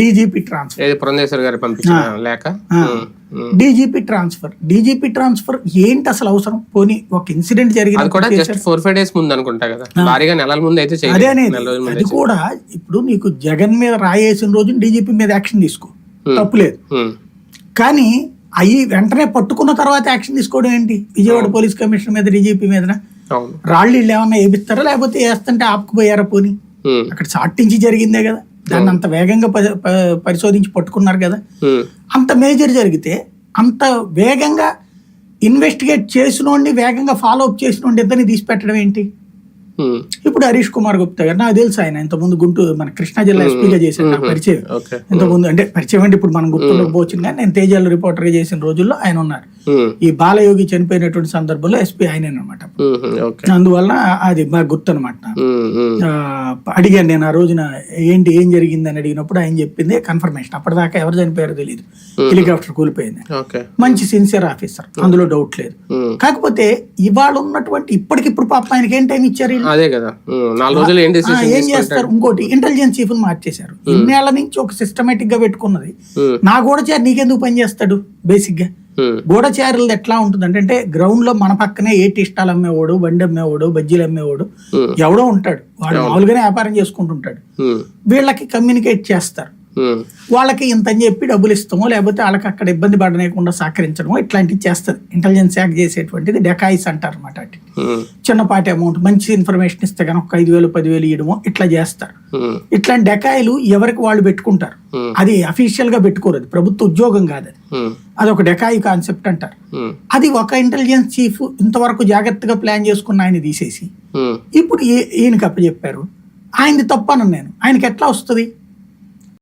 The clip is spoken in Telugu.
డీజీపీ ట్రాన్స్ఫర్ పురంధేశ్వర్ గారు పంపించిన లేక. డీజీపీ ట్రాన్స్ఫర్ డీజీపీ ట్రాన్స్ఫర్ ఏంటి అసలు అవసరం? పోనీ ఒక ఇన్సిడెంట్ అది కూడా జరిగింది జస్ట్ ఫోర్ ఫైవ్ డేస్ ముందు అనుకుంటా కదా. భారీగా నెలల ముందు అయితే అదే అనేది. కూడా ఇప్పుడు నీకు జగన్ మీద రాయేసిన రోజు డీజీపీ మీద యాక్షన్ తీసుకో. తప్పు లేదు. ఉమ్, కానీ అవి వెంటనే పట్టుకున్న తర్వాత యాక్షన్ తీసుకోవడం ఏంటి? విజయవాడ పోలీస్ కమిషనర్ మీద డీజీపీ మీద రాళ్ళు ఇళ్ళు ఏమన్నా వేపిస్తారా? లేకపోతే వేస్తుంటే ఆపుకుపోయారా పోనీ? అక్కడ సాటించి జరిగిందే కదా. దాన్ని అంత వేగంగా పరిశోధించి పట్టుకున్నారు కదా. అంత మేజర్ జరిగితే అంత వేగంగా ఇన్వెస్టిగేట్ చేసినోడిని వేగంగా ఫాలో అప్ చేసినోడిని ఇద్దరిని తీసి పెట్టడం ఏంటి ఇప్పుడు హరీష్ కుమార్ గుప్తా గారు నాకు తెలుసు ఆయన ఇంతకుముందు గుంటూరు మన కృష్ణా జిల్లా ఎస్పీగా చేశారు నాకు పరిచయం. ఇంతకుముందు అంటే పరిచయం అంటే ఇప్పుడు మనం గుర్తుండకపోవచ్చు కానీ నేను తేజాలు రిపోర్టర్గా చేసిన రోజుల్లో ఆయన ఉన్నారు. ఈ బాలయోగి చనిపోయినటువంటి సందర్భంలో ఎస్పీ ఆయన అనమాట అందువల్ల అది బాగా గుర్తు అనమాట అడిగాను నేను ఆ రోజున ఏంటి ఏం జరిగింది అని అడిగినప్పుడు ఆయన చెప్పింది కన్ఫర్మేషన్ అప్పటిదాకా ఎవరు చనిపోయారో తెలియదు హెలికాప్టర్ కూలిపోయింది. మంచి సిన్సియర్ ఆఫీసర్ అందులో డౌట్ లేదు. కాకపోతే ఇవాళ ఉన్నటువంటి ఇప్పటికిప్పుడు పాప ఆయనకి ఏం టైం ఇచ్చారు? అదే కదా. ఏం చేస్తారు? ఇంకోటి ఇంటెలిజెన్స్ చీఫ్ మార్చేశారు. ఇన్నేళ్ళ నుంచి ఒక సిస్టమేటిక్గా పెట్టుకున్నది. నా గూఢచారి నీకెందుకు పని చేస్తాడు? బేసిక్గా. గూఢచారులది ఎట్లా ఉంటుంది అంటే గ్రౌండ్లో మన పక్కనే ఏ టిష్టాలు అమ్మేవాడు బండి అమ్మేవాడు బజ్జీలు అమ్మేవాడు ఉమ్, ఎవడో ఉంటాడు. వాడు మామూలుగానే వ్యాపారం చేసుకుంటుంటాడు. వీళ్ళకి కమ్యూనికేట్ చేస్తారు. వాళ్ళకి ఇంత అని చెప్పి డబ్బులు ఇస్తామో లేకపోతే వాళ్ళకి అక్కడ ఇబ్బంది పడనేయకుండా సహకరించడమో ఇట్లాంటివి చేస్తుంది ఇంటెలిజెన్స్ శాఖ చేసేటువంటిది డెకాయిస్ అంటారు అనమాట చిన్నపాటి అమౌంట్ మంచి ఇన్ఫర్మేషన్ ఇస్తే కనుక ఒక ఐదు వేలు పదివేలు ఇవ్వడమో ఇట్లా చేస్తారు. ఇట్లాంటి డెకాయిలు ఎవరికి వాళ్ళు పెట్టుకుంటారు? అది అఫీషియల్గా పెట్టుకోరు అది. ప్రభుత్వ ఉద్యోగం కాదు అది. అది ఒక డెకాయి కాన్సెప్ట్ అంటారు. అది ఒక ఇంటెలిజెన్స్ చీఫ్ ఇంతవరకు జాగ్రత్తగా ప్లాన్ చేసుకున్న ఆయన తీసేసి ఇప్పుడు ఈయనకి అప్పచెప్పారు. ఆయనది తప్పను నేను. ఆయనకి ఎట్లా వస్తుంది?